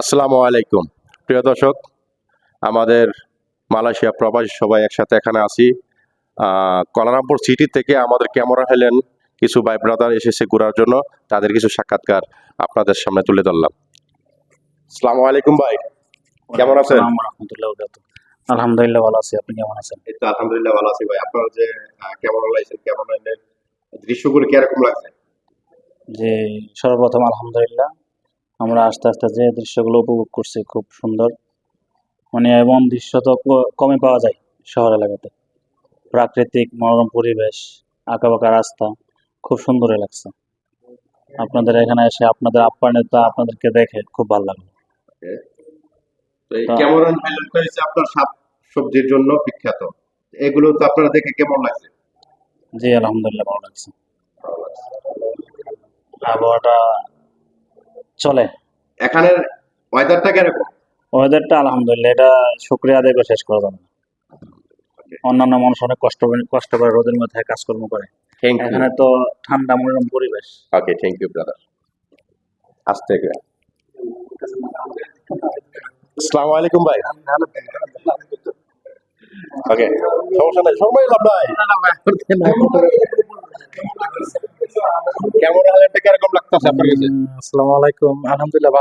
আসসালামু আলাইকুম। প্রিয় দর্শক আমাদের মালয়েশিয়া প্রবাসী সবাই একসাথে এখানে আছি। আহ, কলারামপুর সিটি থেকে আমাদের ক্যামেরা হেলেন কিছু ভাই ব্রাদার এসেছে ঘোরার জন্য। তাদের কিছু সাক্ষাৎকার আপনাদের সামনে তুলে ধরলাম। আসসালামু আলাইকুম ভাই কেমন আছেন? আলহামদুলিল্লাহ ভালো আছি আপনি কেমন আছেন? এই তো আলহামদুলিল্লাহ ভালো আছি ভাই। আপনার যে ক্যামেরা লাইছেন ক্যামেরা দৃশ্যগুলো কীরকম লাগছে? যে সর্বপ্রথম আলহামদুলিল্লাহ। আমরা আস্তে আস্তে যে দৃশ্যগুলো উপভোগ করছি খুব সুন্দর। মানে এমন দৃশ্য তো ক- কমই পাওয়া যায় শহর এলাকাতে। প্রাকৃতিক মনোরম পরিবেশ আঁকাবাঁকা রাস্তা খুব সুন্দরই লাগছে। আপনাদের এখানে এসে আপনাদের আপ্যায়নে তো আপনাদেরকে দেখে খুব ভালো লাগল। আপনার শাক সবজির জন্য বিখ্যাত। এগুলো তো আপনারা দেখে কেমন লাগছে? জি আলহামদুলিল্লাহ ভালো লাগছে। আবহাওয়াটা চলে। এখানের ওয়েদারটা কীরকম? ওয়েদারটা আলহামদুলিল্লাহ এটা শুক্রিয়া আদায় করে শেষ করা যাবে না অন্যান্য মানুষ অনেক কষ্ট কষ্ট করে রোদের মধ্যে কাজকর্ম করে। থ্যাংক এখানে তো ঠান্ডা মনোরম পরিবেশ। ওকে থ্যাংক ইউ ব্রাদার আসতে গিয়ে আসসালামু আলাইকুম ভাই। ওকে সমস্যা নাই সময় লাভ নাই। কেমন হাজার টাকা এরকম লাগতেছে আপনার কাছে? আসসালামু আলাইকুম। আলহামদুলিল্লাহ